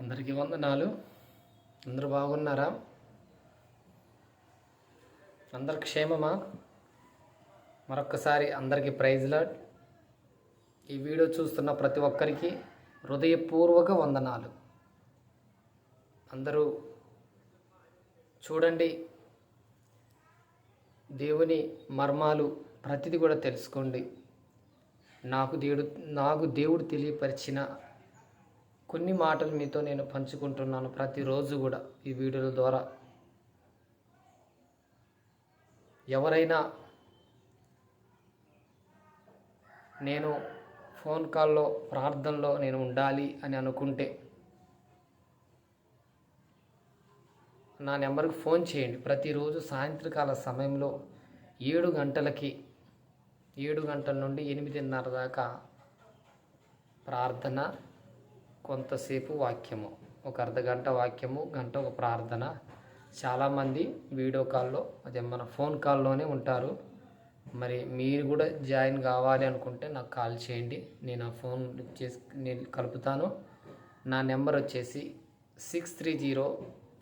అందరికీ వందనాలు. అందరూ బాగున్నారా? అందరు క్షేమమా? మరొక్కసారి అందరికీ ప్రైజ్ లాడ్. ఈ వీడియో చూస్తున్న ప్రతి ఒక్కరికి హృదయపూర్వక వందనాలు. అందరూ చూడండి దేవుని మర్మాలు ప్రతిదీ కూడా తెలుసుకోండి. నాకు దేవుడు నాకు దేవుడు తెలియపరిచిన కొన్ని మాటలు మీతో నేను పంచుకుంటున్నాను ప్రతిరోజు కూడా ఈ వీడియోల ద్వారా. ఎవరైనా నేను ఫోన్ కాల్లో ప్రార్థనలో నేను ఉండాలి అని అనుకుంటే నా నెంబర్కి ఫోన్ చేయండి. ప్రతిరోజు సాయంత్రకాల సమయంలో ఏడు గంటలకి ఏడు గంటల నుండి ఎనిమిదిన్నర దాకా ప్రార్థన కొంతసేపు వాక్యము ఒక అర్ధ గంట వాక్యము గంట ఒక ప్రార్థన. చాలామంది వీడియో కాల్లో అదే మన ఫోన్ కాల్లోనే ఉంటారు. మరి మీరు కూడా జాయిన్ కావాలి అనుకుంటే నాకు కాల్ చేయండి. నేను ఆ ఫోన్ చేసి నేను కలుపుతాను. నా నెంబర్ వచ్చేసి six three zero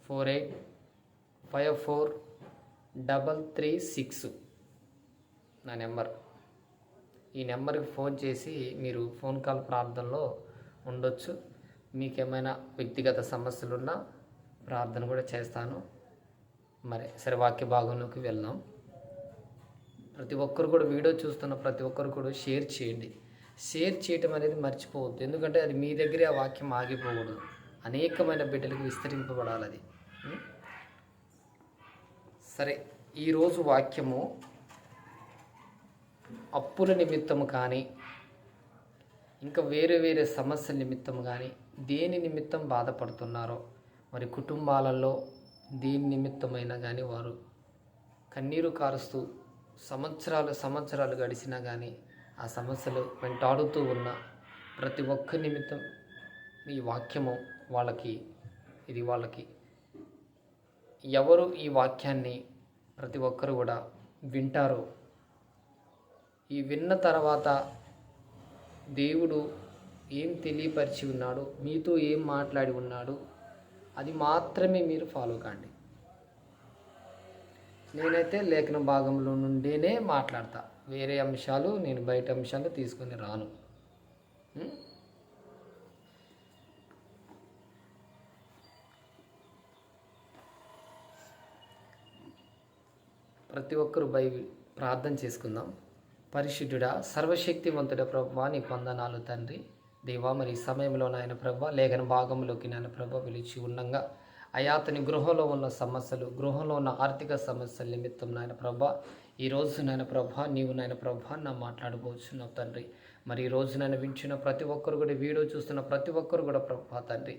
four eight five four double three six నా నెంబర్. ఈ నెంబర్కి ఫోన్ చేసి మీరు ఫోన్ కాల్ ప్రార్థనలో ఉండొచ్చు. మీకేమైనా వ్యక్తిగత సమస్యలున్నా ప్రార్థన కూడా చేస్తాను. మరి సరే వాక్య భాగంలోకి వెళ్దాం. ప్రతి ఒక్కరు కూడా వీడియో చూస్తున్న ప్రతి ఒక్కరు కూడా షేర్ చేయండి. షేర్ చేయటం అనేది మర్చిపోవద్దు. ఎందుకంటే అది మీ దగ్గరే ఆ వాక్యం ఆగిపోకూడదు. అనేకమైన బిడ్డలకు విస్తరింపబడాలి అది. సరే ఈరోజు వాక్యము అప్పుల నిమిత్తము కానీ ఇంకా వేరే వేరే సమస్యల నిమిత్తం కానీ దేని నిమిత్తం బాధపడుతున్నారో మరి కుటుంబాలలో దేని నిమిత్తమైనా కానీ వారు కన్నీరు కారుస్తూ సంవత్సరాలు సంవత్సరాలు గడిచినా కానీ ఆ సమస్యలు వెంటాడుతూ ఉన్న ప్రతి ఒక్క నిమిత్తం ఈ వాక్యము వాళ్ళకి ఇది వాళ్ళకి. ఎవరు ఈ వాక్యాన్ని ప్రతి ఒక్కరు కూడా వింటారో ఈ విన్న తర్వాత దేవుడు ఏం తెలియపరిచి ఉన్నాడు మీతో ఏం మాట్లాడి ఉన్నాడు అది మాత్రమే మీరు ఫాలో కాండి. నేనైతే లేఖన భాగంలో నుండేనే మాట్లాడతా. వేరే అంశాలు నేను బయట అంశాలు తీసుకొని రాను. ప్రతి ఒక్కరు బైబిల్ ప్రార్థన చేసుకుందాం. పరిశుద్ధుడా సర్వశక్తివంతుడ ప్రభు నీ వందనాలు తండ్రి. దేవా మరి ఈ సమయంలో నాయన ప్రభ లేఖన భాగంలోకి నాయన ప్రభ పిలిచి ఉండగా. అయా అతని గృహంలో ఉన్న సమస్యలు గృహంలో ఉన్న ఆర్థిక సమస్యల నిమిత్తం నాయన ప్రభ ఈ రోజు నాయన ప్రభ నీవు నాయన ప్రభ నా మాట్లాడుకోవచ్చున్నావు తండ్రి. మరి ఈ రోజు వించిన ప్రతి ఒక్కరు కూడా వీడియో చూస్తున్న ప్రతి ఒక్కరు కూడా ప్రభా తండ్రి.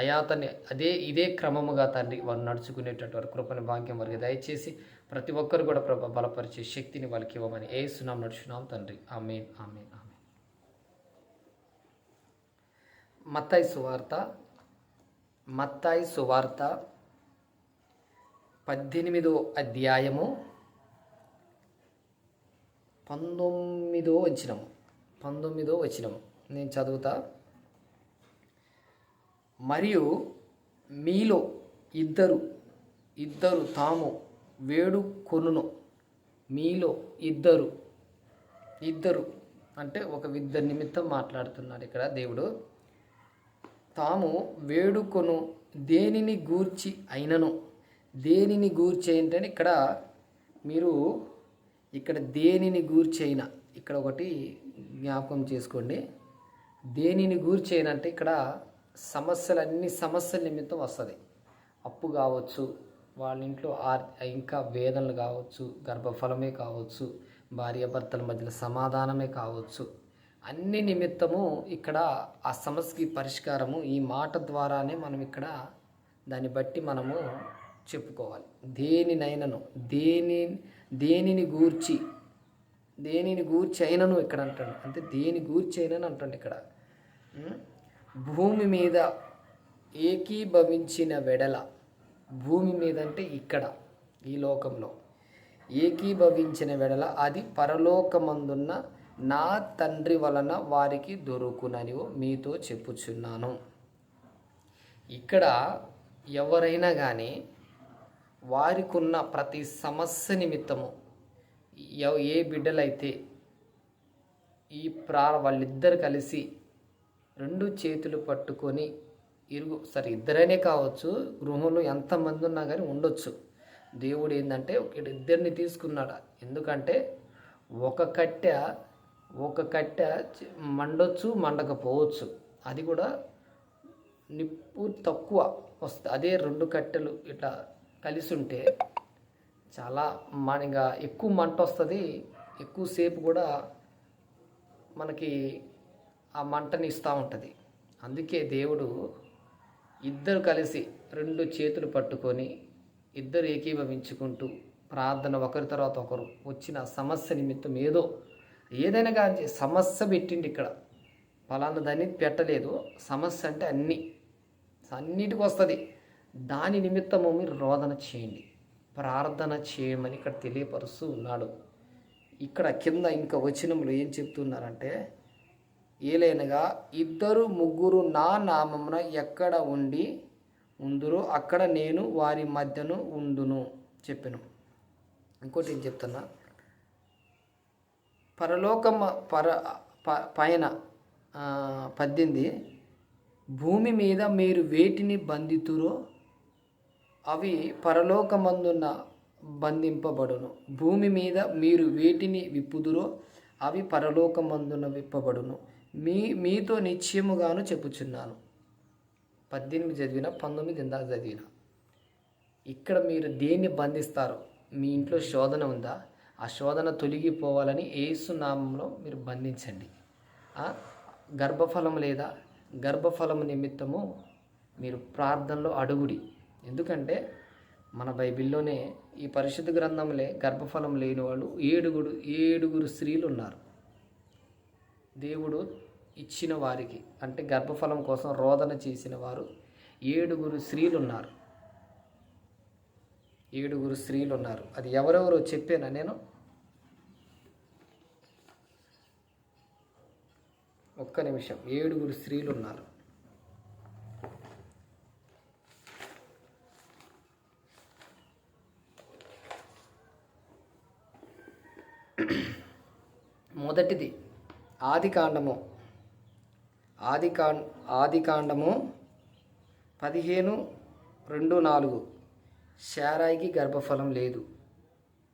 అయా అతని అదే ఇదే క్రమముగా తండ్రి వారు నడుచుకునేటటువంటి కృపని భాగ్యం వారికి దయచేసి ప్రతి ఒక్కరు కూడా ప్రభ బలపరిచే శక్తిని వాళ్ళకి ఇవ్వమని ఏ సునాం నడుచున్నాం తండ్రి. ఆమె ఆమె ఆమెన్ మత్తాయి సువార్త మత్తాయి సువార్త పద్దెనిమిదో అధ్యాయము పంతొమ్మిదో వచనము. పంతొమ్మిదో వచనము. నేను చదువుతా. మరియు మీలో ఇద్దరు ఇద్దరు తాము వేడుకొనును మీలో ఇద్దరు ఇద్దరు అంటే ఒక ఇద్దరు నిమిత్తం మాట్లాడుతున్నాడు ఇక్కడ దేవుడు. తాము వేడుకొను దేనిని గూర్చి అయినను. దేనిని గూర్చి ఏంటంటే ఇక్కడ మీరు ఇక్కడ దేనిని గూర్చి అయినా ఇక్కడ ఒకటి జ్ఞాపకం చేసుకోండి. దేనిని గూర్చి అయినా అంటే ఇక్కడ సమస్యలు అన్ని సమస్యల నిమిత్తం వస్తుంది. అప్పు కావచ్చు వాళ్ళ ఇంట్లో ఆర్ ఇంకా వేదనలు కావచ్చు గర్భఫలమే కావచ్చు భార్యాభర్తల మధ్యలో సమాధానమే కావచ్చు అన్ని నిమిత్తము ఇక్కడ ఆ సమస్యకి పరిష్కారము ఈ మాట ద్వారానే మనం ఇక్కడ దాన్ని బట్టి మనము చెప్పుకోవాలి. దేనినైనను దేని దేనిని గూర్చి దేనిని గూర్చి అయినను ఇక్కడ అంటాడు. అంటే దేని గూర్చి అయినను అంటాడు ఇక్కడ. భూమి మీద ఏకీభవించిన వెడల భూమి మీద అంటే ఇక్కడ ఈ లోకంలో. ఏకీభవించిన వెడల అది పరలోకమందున్న నా తండ్రి వలన వారికి దొరుకునని మీతో చెప్పుచున్నాను. ఇక్కడ ఎవరైనా కానీ వారికి ఉన్న ప్రతి సమస్య నిమిత్తము ఎవ- ఏ బిడ్డలైతే ఈ ప్రా వాళ్ళిద్దరు కలిసి రెండు చేతులు పట్టుకొని ఇరుగు సరే ఇద్దరైనే కావచ్చు గృహంలో ఎంతమంది ఉన్నా కానీ ఉండొచ్చు. దేవుడు ఏంటంటే ఇద్దరిని తీసుకున్నాడు. ఎందుకంటే ఒక కట్టె ఒక కట్టె మండొచ్చు మండకపోవచ్చు. అది కూడా నిప్పు తక్కువ వస్తుంది అదే రెండు కట్టెలు ఇట్లా కలిసి ఉంటే చాలా మనగా ఎక్కువ మంట వస్తుంది. ఎక్కువసేపు కూడా మనకి ఆ మంటని ఇస్తూ ఉంటుంది. అందుకే దేవుడు ఇద్దరు కలిసి రెండు చేతులు పట్టుకొని ఇద్దరు ఏకీభవించుకుంటూ ప్రార్థన ఒకరి తర్వాత ఒకరు వచ్చిన సమస్య నిమిత్తం ఏదో ఏదైనా కానీ సమస్య పెట్టిండి ఇక్కడ. ఫలానా దాన్ని పెట్టలేదు. సమస్య అంటే అన్ని. అన్నిటికి వస్తుంది. దాని నిమిత్తము మీరు రోదన చేయండి. ప్రార్థన చేయమని ఇక్కడ తెలియపరుస్తూ ఉన్నాడు. ఇక్కడ కింద ఇంకా వచనంలో ఏం చెప్తున్నారంటే ఏలైనగా ఇద్దరు ముగ్గురు నా నామమున ఎక్కడ ఉండి ఉందరో అక్కడ నేను వారి మధ్యను ఉండును చెప్పాను. ఇంకోటి ఏం చెప్తున్నా? పరలోకమ పర ప- పైన పద్దెనిమిది భూమి మీద మీరు వేటిని బంధితురో అవి పరలోకమందున్న బంధింపబడును. భూమి మీద మీరు వేటిని విప్పుదురో అవి పరలోకమందున విప్పబడును. మీ మీతో నిశ్చయముగాను చెప్పుచున్నాను. పద్దెనిమిది చదివిన పంతొమ్మిది ఇందాక చదివిన. ఇక్కడ మీరు దేన్ని బంధిస్తారు మీ ఇంట్లో శోధన ఉందా? ఆ శోధన తొలగిపోవాలని ఏసు నామంలో మీరు బంధించండి. గర్భఫలం లేదా గర్భఫలం నిమిత్తము మీరు ప్రార్థనలో అడుగుడి. ఎందుకంటే మన బైబిల్లోనే ఈ పరిశుద్ధ గ్రంథంలో గర్భఫలం లేని వాళ్ళు ఏడుగురు ఏడుగురు స్త్రీలు ఉన్నారు. దేవుడు ఇచ్చిన వారికి అంటే గర్భఫలం కోసం రోదన చేసిన వారు ఏడుగురు స్త్రీలు ఉన్నారు. ఏడుగురు స్త్రీలు ఉన్నారు అది ఎవరెవరో చెప్పానా నేను? ఒక్క నిమిషం. ఏడుగురు స్త్రీలు ఉన్నారు మొదటిది ఆది కాండము ఆది ఆది కాండము పదిహేను రెండు నాలుగు. షారాయికి గర్భఫలం లేదు.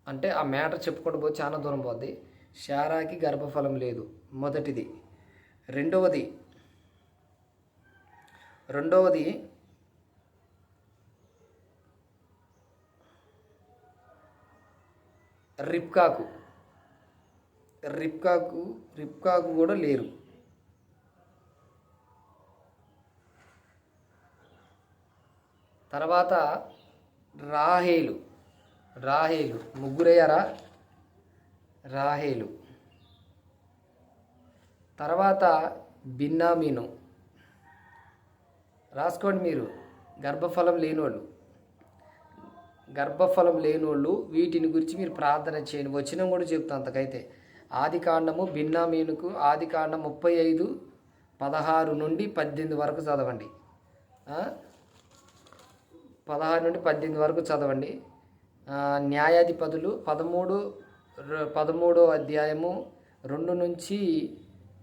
అంటే ఆ మ్యాటర్ చెప్పుకుంటూ పోతే చాలా దూరం పోద్ది. షారాకి గర్భఫలం లేదు. మొదటిది. రెండవది. రెండవది. రిప్కాకు. రిప్కాకు రిప్కాకు కూడా లేరు. తర్వాత రాహేలు. రాహేలు. ముగ్గురయ్యారా? రాహేలు. తర్వాత బిన్నామీను. రాసుకోండి మీరు. గర్భఫలం లేనోళ్ళు. గర్భఫలం లేనివాళ్ళు వీటిని గురించి మీరు ప్రార్థన చేయండి. వచ్చిన కూడా చెప్తాను అంతకైతే. ఆది కాండము బిన్నామీనుకు ఆది కాండం ముప్పై ఐదు పదహారు నుండి పద్దెనిమిది వరకు చదవండి. పదహారు నుండి పద్దెనిమిది వరకు చదవండి. న్యాయాధిపతులు పదమూడు పదమూడో అధ్యాయము రెండు నుంచి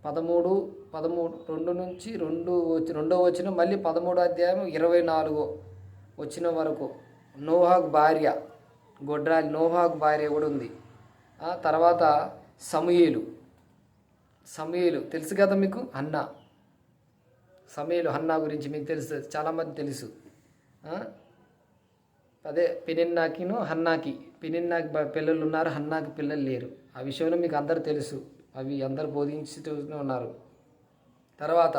పదమూడు పదమూడు రెండు నుంచి రెండు వచ్చి రెండో వచ్చిన మళ్ళీ పదమూడో అధ్యాయం ఇరవై నాలుగో వచ్చిన వరకు. నోహాగ్ భార్య గొడ్రాలి నోహాగ్ భార్య కూడా ఉంది. తర్వాత సమయలు. సమయలు తెలుసు కదా మీకు? అన్న సమయలు హన్నా గురించి మీకు తెలుసు చాలామంది తెలుసు. అదే పెనిన్నాకిను హన్నాకి. పెనిన్నాకి పిల్లలు ఉన్నారు హన్నాకి పిల్లలు లేరు. ఆ విషయంలో మీకు అందరు తెలుసు. అవి అందరు బోధించుతూ ఉన్నారు. తర్వాత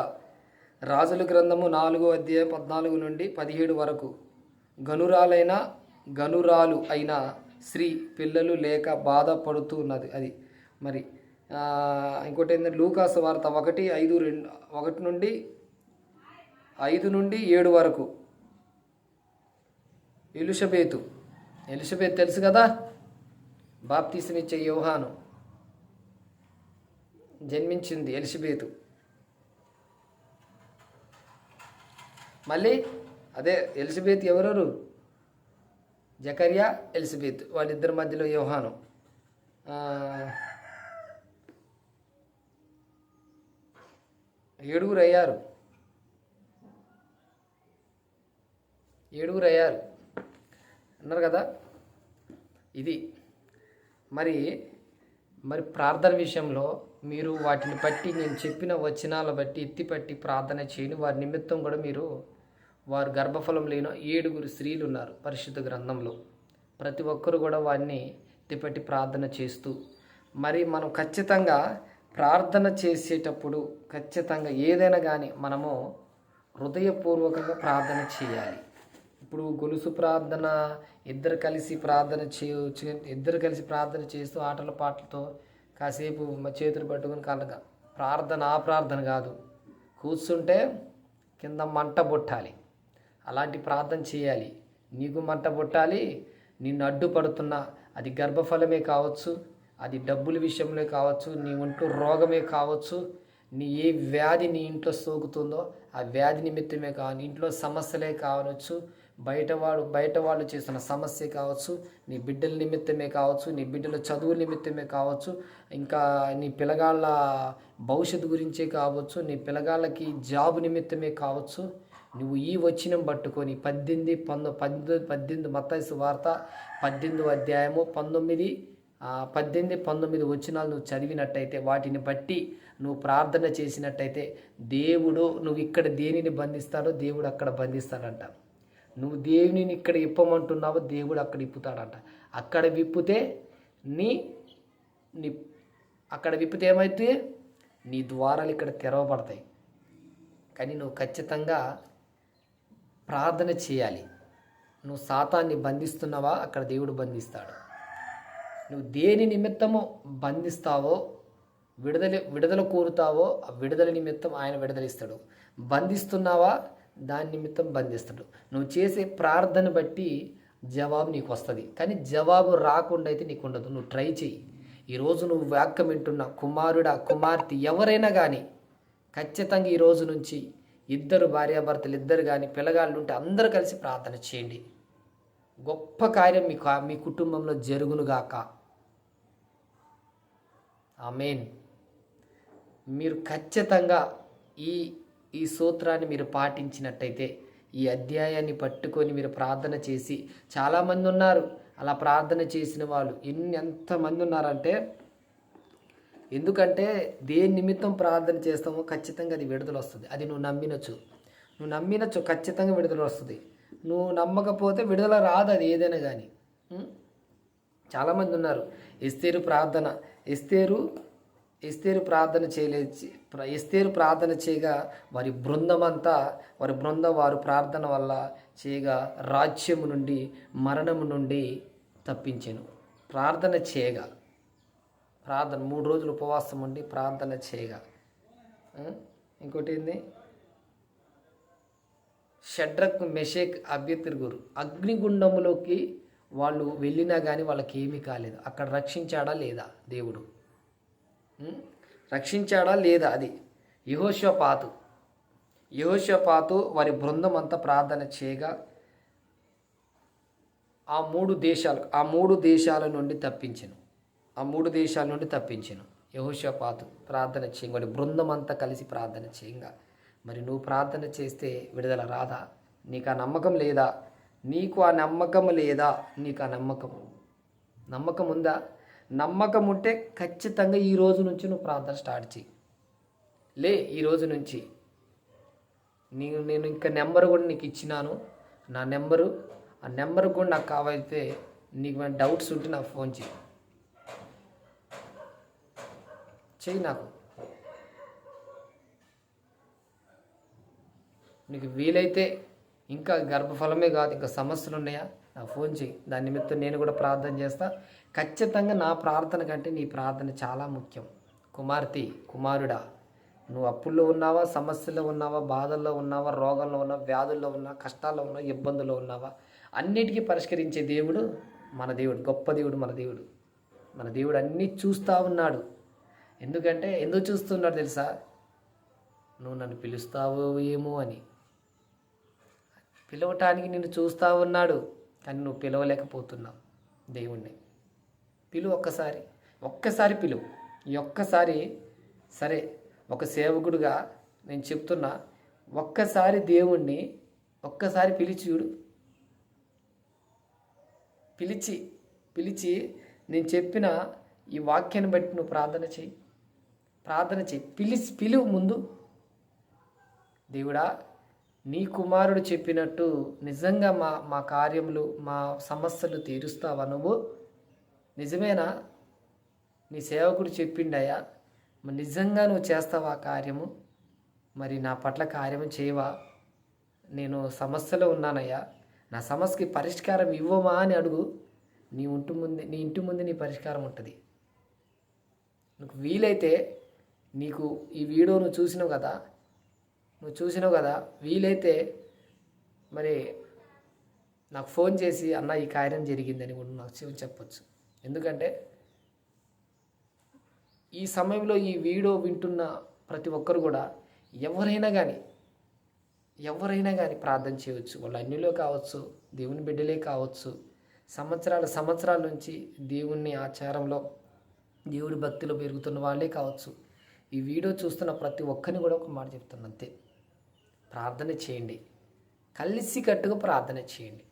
రాజుల గ్రంథము నాలుగో అధ్యాయం పద్నాలుగు నుండి పదిహేడు వరకు. గనురాలైన గనురాలు అయిన స్త్రీ పిల్లలు లేక బాధపడుతూ ఉన్నది. అది మరి ఇంకోటి ఏంటంటే లూకాసు వార్త ఒకటి ఐదు రెండు ఒకటి నుండి ఐదు నుండి ఏడు వరకు. ఎలుషబేతు. ఎలిషబేత్ తెలుసు కదా? బాప్తీసం ఇచ్చే యోహాను. జన్మించింది ఎలిషబేతు. మళ్ళీ అదే ఎలిజబెత్ ఎవరెవరు జకరియా ఎలిజబెత్ వాళ్ళిద్దరి మధ్యలో యోహాను. ఏడుగురు అయ్యారు. ఏడుగురు అయ్యారు. అన్నారు కదా? ఇది. మరి మరి ప్రార్థన విషయంలో మీరు వాటిని బట్టి నేను చెప్పిన వచనాల బట్టి ఎత్తిపట్టి ప్రార్థన చేయని వారి నిమిత్తం కూడా మీరు వారు గర్భఫలం లేని ఏడుగురు స్త్రీలు ఉన్నారు పరిశుద్ధ గ్రంథంలో. ప్రతి ఒక్కరు కూడా వారిని ఎత్తిపట్టి ప్రార్థన చేస్తూ మరి మనం ఖచ్చితంగా ప్రార్థన చేసేటప్పుడు ఖచ్చితంగా ఏదైనా కానీ మనము హృదయపూర్వకంగా ప్రార్థన చేయాలి. ఇప్పుడు గొలుసు ప్రార్థన ఇద్దరు కలిసి ప్రార్థన చేయవచ్చు ఇద్దరు కలిసి ప్రార్థన చేస్తూ ఆటల పాటలతో కాసేపు చేతులు పట్టుకుని కలగా ప్రార్థన ఆ ప్రార్థన కాదు. కూర్చుంటే కింద మంట బొట్టాలి. అలాంటి ప్రార్థన చేయాలి. నీకు మంట బొట్టాలి నిన్ను అడ్డుపడుతున్న అది గర్భఫలమే కావచ్చు అది డబ్బుల విషయంలో కావచ్చు నీ ఒంట్లో రోగమే కావచ్చు నీ ఏ వ్యాధి నీ ఇంట్లో సోకుతుందో ఆ వ్యాధి నిమిత్తమే కావాలి ఇంట్లో సమస్యలే కావచ్చు బయట వాడు బయట వాళ్ళు చేస్తున్న సమస్య కావచ్చు నీ బిడ్డల నిమిత్తమే కావచ్చు నీ బిడ్డల చదువు నిమిత్తమే కావచ్చు ఇంకా నీ పిల్లగాళ్ళ భవిష్యత్తు గురించే కావచ్చు నీ పిల్లగాళ్ళకి జాబ్ నిమిత్తమే కావచ్చు నువ్వు ఈ వచ్చినం పట్టుకొని పద్దెనిమిది పంతొ పద్దెనిమిది పద్దెనిమిది మత్తాయి వార్త పద్దెనిమిది అధ్యాయము పంతొమ్మిది పద్దెనిమిది పంతొమ్మిది వచనాలు నువ్వు చదివినట్టయితే వాటిని బట్టి నువ్వు ప్రార్థన చేసినట్టయితే దేవుడు నువ్వు ఇక్కడ దేనిని బంధిస్తాడో దేవుడు అక్కడ బంధిస్తాడంట. నువ్వు దేవునిని ఇక్కడ ఇప్పమంటున్నావో దేవుడు అక్కడ ఇప్పుతాడంట. అక్కడ విప్పితే నీ నీ అక్కడ విప్పితే ఏమైతే? నీ ద్వారాలు ఇక్కడ తెరవబడతాయి. కానీ నువ్వు ఖచ్చితంగా ప్రార్థన చేయాలి. నువ్వు సాతాన్ని బంధిస్తున్నావా? అక్కడ దేవుడు బంధిస్తాడు. నువ్వు దేని నిమిత్తము బంధిస్తావో విడుదల విడుదల కోరుతావో ఆ విడుదల నిమిత్తం ఆయన విడుదలిస్తాడు బంధిస్తున్నావా? దాని నిమిత్తం బంధిస్తాడు నువ్వు చేసే ప్రార్థన బట్టి జవాబు నీకు వస్తుంది. కానీ జవాబు రాకుండా అయితే నీకు ఉండదు. నువ్వు ట్రై చెయ్యి. ఈరోజు నువ్వు వాక్యం వింటున్న కుమారుడా కుమార్తె ఎవరైనా కానీ ఖచ్చితంగా ఈ రోజు నుంచి ఇద్దరు భార్యాభర్తలు ఇద్దరు కానీ పిల్లగాళ్ళు ఉంటే అందరూ కలిసి ప్రార్థన చేయండి. గొప్ప కార్యం మీ మీ కుటుంబంలో జరుగునుగాక. ఆమెన్. మీరు ఖచ్చితంగా ఈ ఈ సూత్రాన్ని మీరు పాటించినట్టయితే ఈ అధ్యాయాన్ని పట్టుకొని మీరు ప్రార్థన చేసి చాలామంది ఉన్నారు. అలా ప్రార్థన చేసిన వాళ్ళు ఎన్ని ఎంతమంది ఉన్నారంటే ఎందుకంటే దేని నిమిత్తం ప్రార్థన చేస్తామో ఖచ్చితంగా అది విడుదల వస్తుంది. అది నువ్వు నమ్మినచ్చు. నువ్వు నమ్మినచ్చు ఖచ్చితంగా విడుదల వస్తుంది. నువ్వు నమ్మకపోతే విడుదల రాదు అది ఏదైనా కానీ చాలామంది ఉన్నారు. ఎస్తేరు ప్రార్థన. ఎస్తేరు ఎస్తేరు ప్రార్థన చేయలే ప్ర- ఎస్తేరు ప్రార్థన చేయగా వారి బృందం అంతా వారి బృందం వారు ప్రార్థన వల్ల చేయగా రాజ్యము నుండి మరణము నుండి తప్పించెను. ప్రార్థన చేయగా. ప్రార్థన మూడు రోజులు ఉపవాసం ఉండి ప్రార్థన చేయగా. ఇంకోటి ఏంది? షడ్రక్ మెషేక్ అభ్యతిరుగురు అగ్నిగుండములోకి వాళ్ళు వెళ్ళినా కానీ వాళ్ళకి ఏమీ కాలేదు. అక్కడ రక్షించాడా లేదా దేవుడు? రక్షించాడా లేదా అది? యహోషపాతు. యహోషపాతు వారి బృందం అంతా ప్రార్థన చేయగా ఆ మూడు దేశాలు ఆ మూడు దేశాల నుండి తప్పించను. ఆ మూడు దేశాల నుండి తప్పించను. యహోషపాతు ప్రార్థన చేయంగా బృందం అంతా కలిసి ప్రార్థన చేయంగా. మరి నువ్వు ప్రార్థన చేస్తే విడుదల రాదా? నీకు ఆ నమ్మకం లేదా? నీకు ఆ నమ్మకం లేదా? నీకు ఆ నమ్మకం నమ్మకం ఉందా? నమ్మకం ఉంటే ఖచ్చితంగా ఈ రోజు నుంచి నువ్వు ప్రార్థన స్టార్ట్ చేయి లే ఈ రోజు నుంచి. నేను నేను ఇంకా నెంబర్ కూడా నీకు ఇచ్చినాను. నా నెంబరు ఆ నెంబర్ కూడా నాకు కావైతే నీకు ఏమైనా డౌట్స్ ఉంటే నాకు ఫోన్ చేయి చెయ్యి నాకు. నీకు వీలైతే ఇంకా గర్భఫలమే కాదు ఇంకా సమస్యలు ఉన్నాయా? నాకు ఫోన్ చేయి. దాని నిమిత్తం నేను కూడా ప్రార్థన చేస్తా. ఖచ్చితంగా నా ప్రార్థన కంటే నీ ప్రార్థన చాలా ముఖ్యం. కుమార్తె కుమారుడా నువ్వు అప్పుల్లో ఉన్నావా సమస్యల్లో ఉన్నావా బాధల్లో ఉన్నావా రోగంలో ఉన్నావా వ్యాధుల్లో ఉన్నా కష్టాల్లో ఉన్నా ఇబ్బందుల్లో ఉన్నావా? అన్నిటికీ పరిష్కరించే దేవుడు మన దేవుడు గొప్ప దేవుడు మన దేవుడు. మన దేవుడు అన్నీ చూస్తూ ఉన్నాడు. ఎందుకంటే ఎందుకు చూస్తున్నాడు తెలుసా? నువ్వు నన్ను పిలుస్తావో ఏమో అని. పిలవటానికి నిన్ను చూస్తూ ఉన్నాడు. కానీ నువ్వు పిలవలేకపోతున్నావు దేవుణ్ణి. పిలువు ఒక్కసారి ఒక్కసారి పిలువు ఈ ఒక్కసారి సరే ఒక సేవకుడుగా నేను చెప్తున్నా ఒక్కసారి దేవుణ్ణి ఒక్కసారి పిలిచి చూడు. పిలిచి పిలిచి నేను చెప్పిన ఈ వాక్యాన్ని బట్టి నువ్వు ప్రార్థన చెయ్యి ప్రార్థన చెయ్యి పిలిచి పిలువు ముందు. దేవుడా నీ కుమారుడు చెప్పినట్టు నిజంగా మా మా కార్యములు మా సమస్యలు తీరుస్తావా నువ్వు? నిజమేనా? నీ సేవకుడు చెప్పిండయ్యా నిజంగా నువ్వు చేస్తావా కార్యము? మరి నా పట్ల కార్యము చేయవా? నేను సమస్యలో ఉన్నానయ్యా. నా సమస్యకి పరిష్కారం ఇవ్వమా అని అడుగు. నీ ఇంటి ముందు నీ ఇంటి ముందు నీ పరిష్కారం ఉంటుంది. నీకు వీలైతే నీకు ఈ వీడియో నువ్వు చూసినావు కదా నువ్వు చూసినావు కదా వీలైతే మరి నాకు ఫోన్ చేసి అన్న ఈ కార్యం జరిగిందని కూడా నాకు చెప్పొచ్చు. ఎందుకంటే ఈ సమయంలో ఈ వీడియో వింటున్న ప్రతి ఒక్కరు కూడా ఎవరైనా కానీ ఎవరైనా కానీ ప్రార్థన చేయవచ్చు వాళ్ళు అన్నిలో కావచ్చు దేవుని బిడ్డలే కావచ్చు. సంవత్సరాల సంవత్సరాల నుంచి దేవుని ఆచారంలో దేవుడి భక్తిలో పెరుగుతున్న వాళ్ళే కావచ్చు. ఈ వీడియో చూస్తున్న ప్రతి ఒక్కరిని కూడా ఒక మాట చెప్తున్నంతే అంతే. ప్రార్థన చేయండి. కలిసి కట్టుగా ప్రార్థన చేయండి.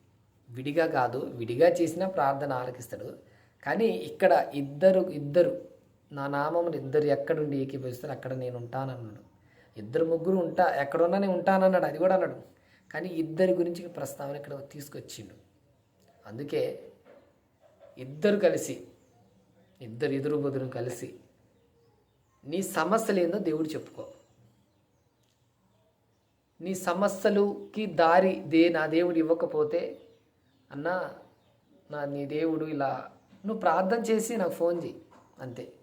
విడిగా కాదు విడిగా చేసినా ప్రార్థన ఆలకిస్తాడు. కానీ ఇక్కడ ఇద్దరు ఇద్దరు నా నామమును ఇద్దరు ఎక్కడుండి ఏకీభవిస్తారు? అక్కడ నేను ఉంటానన్నాడు. ఇద్దరు ముగ్గురు ఉంటా ఎక్కడున్నా నేను ఉంటానన్నాడు అది కూడా అన్నాడు. కానీ ఇద్దరి గురించి ప్రస్తావన ఇక్కడ తీసుకొచ్చిండు. అందుకే ఇద్దరు కలిసి ఇద్దరు ఎదురు బదురు కలిసి నీ సమస్యలు ఏందో దేవుడు చెప్పుకో. నీ సమస్యలుకి దారి దే నా దేవుడు ఇవ్వకపోతే అన్న నా నీ దేవుడు ఇలా నువ్వు ప్రార్థన చేసి నాకు ఫోన్ చేయి అంతే.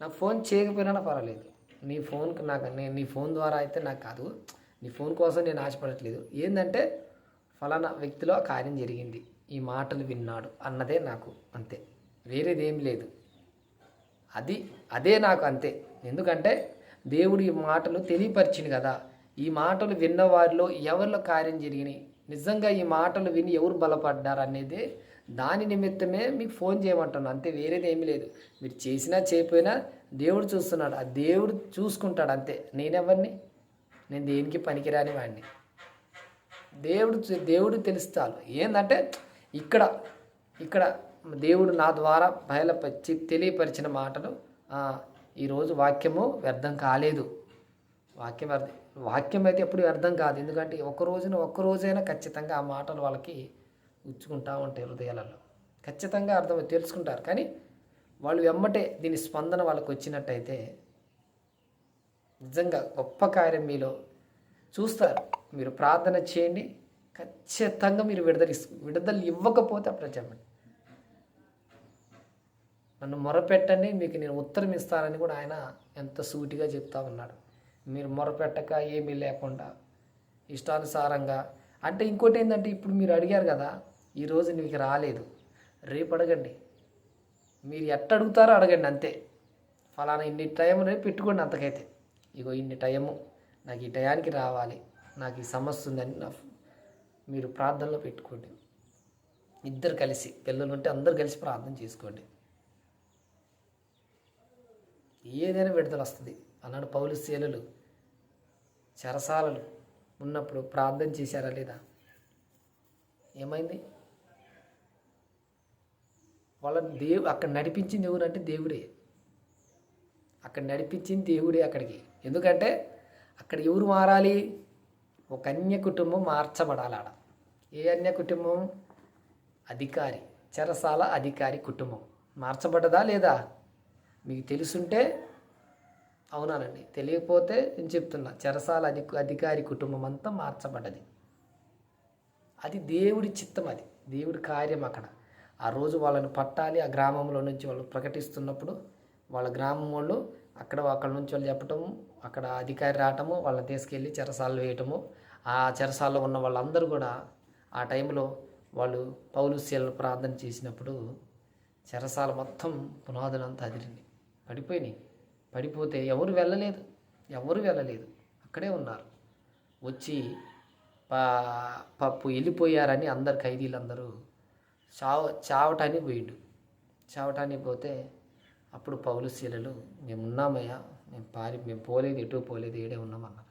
నాకు ఫోన్ చేయకపోయినా పర్వాలేదు. నీ ఫోన్కి నాకు నేను నీ ఫోన్ ద్వారా అయితే నాకు కాదు. నీ ఫోన్ కోసం నేను ఆశపడట్లేదు. ఏంటంటే ఫలానా వ్యక్తిలో ఆ కార్యం జరిగింది. ఈ మాటలు విన్నాడు. అన్నదే నాకు అంతే. వేరేది ఏం లేదు. అది అదే నాకు అంతే. ఎందుకంటే దేవుడు ఈ మాటలు తెలియపరిచింది కదా. ఈ మాటలు విన్న వారిలో ఎవరిలో కార్యం జరిగినాయి? నిజంగా ఈ మాటలు విని ఎవరు బలపడ్డారు అనేది దాని నిమిత్తమే మీకు ఫోన్ చేయమంటున్నాను అంతే వేరేది ఏమీ లేదు. మీరు చేసినా చేయకపోయినా దేవుడు చూస్తున్నాడు. ఆ దేవుడు చూసుకుంటాడు అంతే. నేనెవరిని? నేను దేనికి పనికిరాని వాడిని? దేవుడు దేవుడు తెలుస్తాను ఏంటంటే ఇక్కడ ఇక్కడ దేవుడు నా ద్వారా బయలుపరిచి తెలియపరిచిన మాటలు ఈరోజు వాక్యము వ్యర్థం కాలేదు. వాక్యం అర్థం వాక్యం అయితే ఎప్పుడు అర్థం కాదు. ఎందుకంటే ఒక రోజున ఒక్క రోజైనా ఖచ్చితంగా ఆ మాటలు వాళ్ళకి ఉచ్చుకుంటా ఉంటాయి హృదయాలలో. ఖచ్చితంగా అర్థం తెలుసుకుంటారు. కానీ వాళ్ళు వెమ్మటే దీని స్పందన వాళ్ళకి వచ్చినట్టయితే నిజంగా గొప్ప కార్యం మీలో చూస్తారు. మీరు ప్రార్థన చేయండి. ఖచ్చితంగా మీరు విడుదల విడుదల ఇవ్వకపోతే అప్పుడు చెప్పండి. నన్ను మొరపెట్టండి మీకు నేను ఉత్తరం ఇస్తానని కూడా ఆయన ఎంత సూటిగా చెప్తా ఉన్నాడు. మీరు మొరపెట్టక ఏమీ లేకుండా ఇష్టానుసారంగా. అంటే ఇంకోటి ఏంటంటే ఇప్పుడు మీరు అడిగారు కదా ఈరోజు నీకు రాలేదు. రేపు అడగండి. మీరు ఎట్ట అడుగుతారో అడగండి అంతే. ఫలానా ఇన్ని టైం రేపు పెట్టుకోండి అంతకైతే. ఇగో ఇన్ని టైము నాకు ఈ టయానికి రావాలి నాకు ఈ సమస్య ఉందని నా మీరు ప్రార్థనలో పెట్టుకోండి. ఇద్దరు కలిసి పిల్లలు ఉంటే అందరు కలిసి ప్రార్థన చేసుకోండి. ఏదైనా విడుదల వస్తుంది. అన్నాడు పౌలు శీలలు చెరసాలలు ఉన్నప్పుడు ప్రార్థన చేశారా లేదా? ఏమైంది? వాళ్ళని దేవు అక్కడ నడిపించింది ఎవరంటే దేవుడే. అక్కడ నడిపించింది దేవుడే అక్కడికి. ఎందుకంటే అక్కడ ఎవరు మారాలి? ఒక అన్య కుటుంబం మార్చబడాలి ఆడ ఏ అన్య కుటుంబం? అధికారి చెరసాల అధికారి కుటుంబం. మార్చబడ్డదా లేదా? మీకు తెలుసుంటే అవునానండి. తెలియకపోతే నేను చెప్తున్నా. చెరసాల అధి అధికారి కుటుంబం అంతా మార్చబడ్డది. అది దేవుడి చిత్తం అది. దేవుడి కార్యం అక్కడ. ఆ రోజు వాళ్ళని పట్టాలి ఆ గ్రామంలో నుంచి వాళ్ళు ప్రకటిస్తున్నప్పుడు వాళ్ళ గ్రామం వాళ్ళు అక్కడ అక్కడ నుంచి వాళ్ళు చెప్పటము అక్కడ అధికారి రావటము వాళ్ళని తీసుకెళ్ళి చెరసాలు వేయటము ఆ చెరసాల్లో ఉన్న వాళ్ళందరూ కూడా ఆ టైంలో వాళ్ళు పౌలు శీలను ప్రార్థన చేసినప్పుడు చెరసాల మొత్తం పునాదులంతా అదిరింది. పడిపోయినాయి. పడిపోతే ఎవరు వెళ్ళలేదు. ఎవరు వెళ్ళలేదు. అక్కడే ఉన్నారు. వచ్చి పప్పు వెళ్ళిపోయారని అందరు ఖైదీలందరూ చావ చావటానికి పోయిండు. చావటానికి పోతే అప్పుడు పౌలు శీలలు మేము ఉన్నామయ్యా మేము పారి మేము పోలేదు ఎటు పోలేదు ఏడే ఉన్నామన్నారు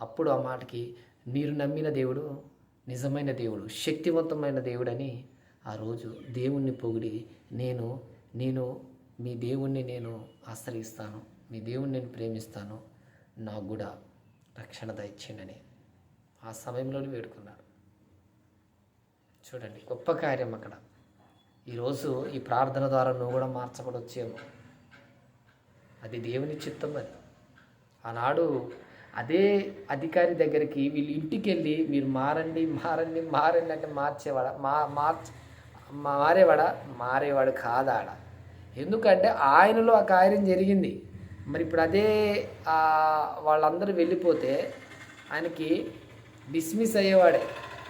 అప్పుడు ఆ మాటకి మీరు నమ్మిన దేవుడు నిజమైన దేవుడు శక్తివంతమైన దేవుడని ఆ రోజు దేవుణ్ణి పొగిడి నేను నేను మీ దేవుణ్ణి నేను ఆశ్రయిస్తాను. మీ దేవుని నేను ప్రేమిస్తాను. నాకు కూడా రక్షణ దయచేయండి ఆ సమయంలోనే వేడుకున్నాడు చూడండి గొప్ప కార్యం అక్కడ. ఈరోజు ఈ ప్రార్థన ద్వారా నువ్వు కూడా మార్చబడొచ్చేమో. అది దేవుని చిత్తం అది. ఆనాడు అదే అధికారి దగ్గరికి వీళ్ళు ఇంటికి వెళ్ళి మీరు మారండి మారండి మారండి అంటే మార్చేవాడ మా మార్చ మారేవాడా? మారేవాడు కాదాడ. ఎందుకంటే ఆయనలో ఆ కార్యం జరిగింది. మరి ఇప్పుడు అదే వాళ్ళందరూ వెళ్ళిపోతే ఆయనకి డిస్మిస్ అయ్యేవాడే.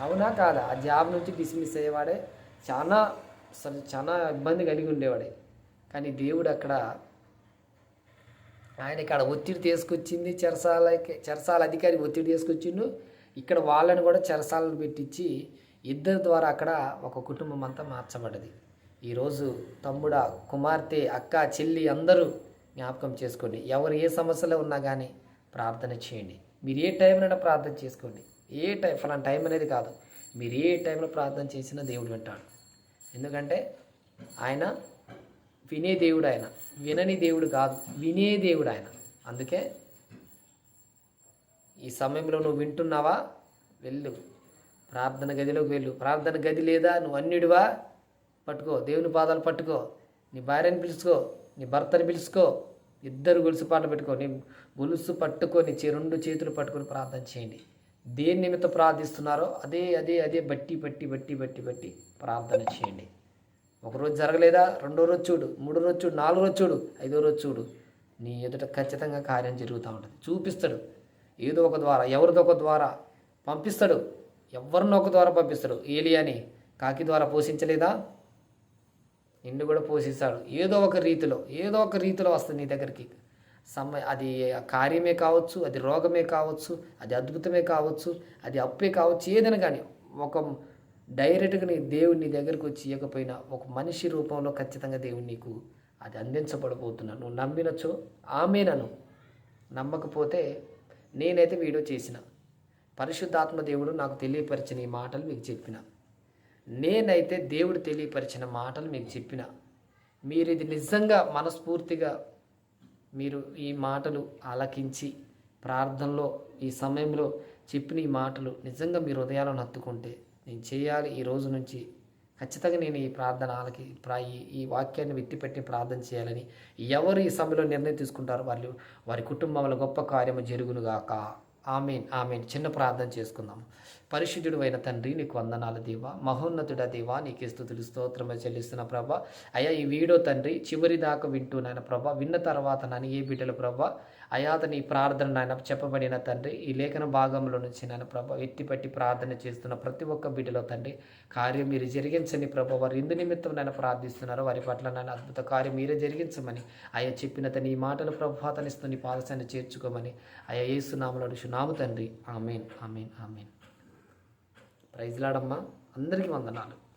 అవునా కాదా? ఆ జాబ్ నుంచి డిస్మిస్ అయ్యేవాడే. చాలా అసలు చాలా ఇబ్బంది కలిగి ఉండేవాడే. కానీ దేవుడు అక్కడ ఆయన ఇక్కడ ఒత్తిడి తీసుకొచ్చింది చెరసాలకి చెరసాల అధికారి ఒత్తిడి తీసుకొచ్చిండు. ఇక్కడ వాళ్ళని కూడా చెరసాలను పెట్టించి ఇద్దరి ద్వారా అక్కడ ఒక కుటుంబం అంతా మార్చబడ్డది. ఈరోజు తమ్ముడ కుమార్తె అక్క చెల్లి అందరూ జ్ఞాపకం చేసుకోండి. ఎవరు ఏ సమస్యలో ఉన్నా కానీ ప్రార్థన చేయండి. మీరు ఏ టైంలో ప్రార్థన చేసుకోండి. ఏ టైం ఫలానా టైం అనేది కాదు. మీరు ఏ టైంలో ప్రార్థన చేసినా దేవుడు వింటాడు. ఎందుకంటే ఆయన వినే దేవుడు ఆయన. వినని దేవుడు కాదు. వినే దేవుడు ఆయన. అందుకే ఈ సమయంలో నువ్వు వింటున్నావా? వెళ్ళు. ప్రార్థన గదిలోకి వెళ్ళు. ప్రార్థన గది లేదా? నువ్వు అన్నిడువా పట్టుకో. దేవుని పాదాలు పట్టుకో. నీ భార్యని పిలుచుకో. నీ భర్తని పిలుచుకో ఇద్దరు గొలుసు పాటలు పెట్టుకో నీ గొలుసు పట్టుకొని రెండు చేతులు పట్టుకొని ప్రార్థన చేయండి. దేని నిమిత్తం ప్రార్థిస్తున్నారో అదే అదే అదే బట్టి బట్టి బట్టి బట్టి బట్టి ప్రార్థన చేయండి. ఒక రోజు జరగలేదా? రెండో రోజు చూడు మూడో రోజు చూడు నాలుగో రోజు చూడు ఐదో రోజు చూడు. నీ ఎదుట ఖచ్చితంగా కార్యం జరుగుతూ ఉంటుంది. చూపిస్తాడు. ఏదో ఒక ద్వారా ఎవరిదో ఒక ద్వారా పంపిస్తాడు. ఎవరినో ఒక ద్వారా పంపిస్తాడు. ఏలియాని కాకి ద్వారా పోషించలేదా? నిన్ను కూడా పోషిస్తాడు. ఏదో ఒక రీతిలో ఏదో ఒక రీతిలో వస్తుంది నీ దగ్గరికి. సమయ అది కార్యమే కావచ్చు అది రోగమే కావచ్చు అది అద్భుతమే కావచ్చు అది అప్పే కావచ్చు ఏదైనా కానీ ఒక డైరెక్ట్గా నీ దేవుడిని దగ్గరికి వచ్చి ఇవ్వకపోయినా ఒక మనిషి రూపంలో ఖచ్చితంగా దేవుడు నీకు అది అందించబడబోతున్నాను నువ్వు నమ్మినచో ఆమెనను నమ్మకపోతే నేనైతే వీడియో చేసిన. పరిశుద్ధాత్మ దేవుడు నాకు తెలియపరిచిన ఈ మాటలు మీకు చెప్పిన. నేనైతే దేవుడు తెలియపరిచిన మాటలు మీకు చెప్పిన. మీరు ఇది నిజంగా మనస్ఫూర్తిగా మీరు ఈ మాటలు ఆలకించి ప్రార్థనలో ఈ సమయంలో చెప్పిన ఈ మాటలు నిజంగా మీ హృదయాలను హత్తుకుంటే నేను చేయాలి ఈ రోజు నుంచి. ఖచ్చితంగా నేను ఈ ప్రార్థన ఆలకి ప్రా- ఈ ఈ వాక్యాన్ని వ్యక్తిపెట్టి ప్రార్థన చేయాలని ఎవరు ఈ సమయంలో నిర్ణయం తీసుకుంటారో? వాళ్ళు వారి కుటుంబంలో గొప్ప కార్యము జరుగునుగాక. Amen amen. చిన్న ప్రార్థన చేసుకుందాం పరిశుద్ధుడు అయిన తండ్రి నీకు వందనాలు దేవా. మహోన్నతుడ దేవా నీకు స్థుతులు స్తోత్రమే చెల్లిస్తున్న ప్రభా. అయ్యా ఈ వీడియో తండ్రి చివరి దాకా వింటూ నాయన ప్రభా విన్న తర్వాత నన్ను ఏ బిడ్డలు ప్రభా అయాత అతని ఈ ప్రార్థన నాయన చెప్పబడిన తండ్రి ఈ లేఖన భాగంలో నుంచి నాయన ప్రభా ఎత్తిపట్టి ప్రార్థన చేస్తున్న ప్రతి ఒక్క బిడ్డలో తండ్రి కార్యం మీరు జరిగించని ప్రభా. వారు ఎందు నిమిత్తం నన్ను ప్రార్థిస్తున్నారు వారి పట్ల నన్ను అద్భుత కార్యం మీరే జరిగించమని అయ్యా చెప్పిన తన ఈ మాటలు ప్రభాతనిస్తూ నీ పాదశాన్ని చేర్చుకోమని అయ్యా ఏసునామలు అడుగుచున్నాము తండ్రి. Amen amen amen. ప్రైజ్లాడమ్మా అందరికీ వందనాలు.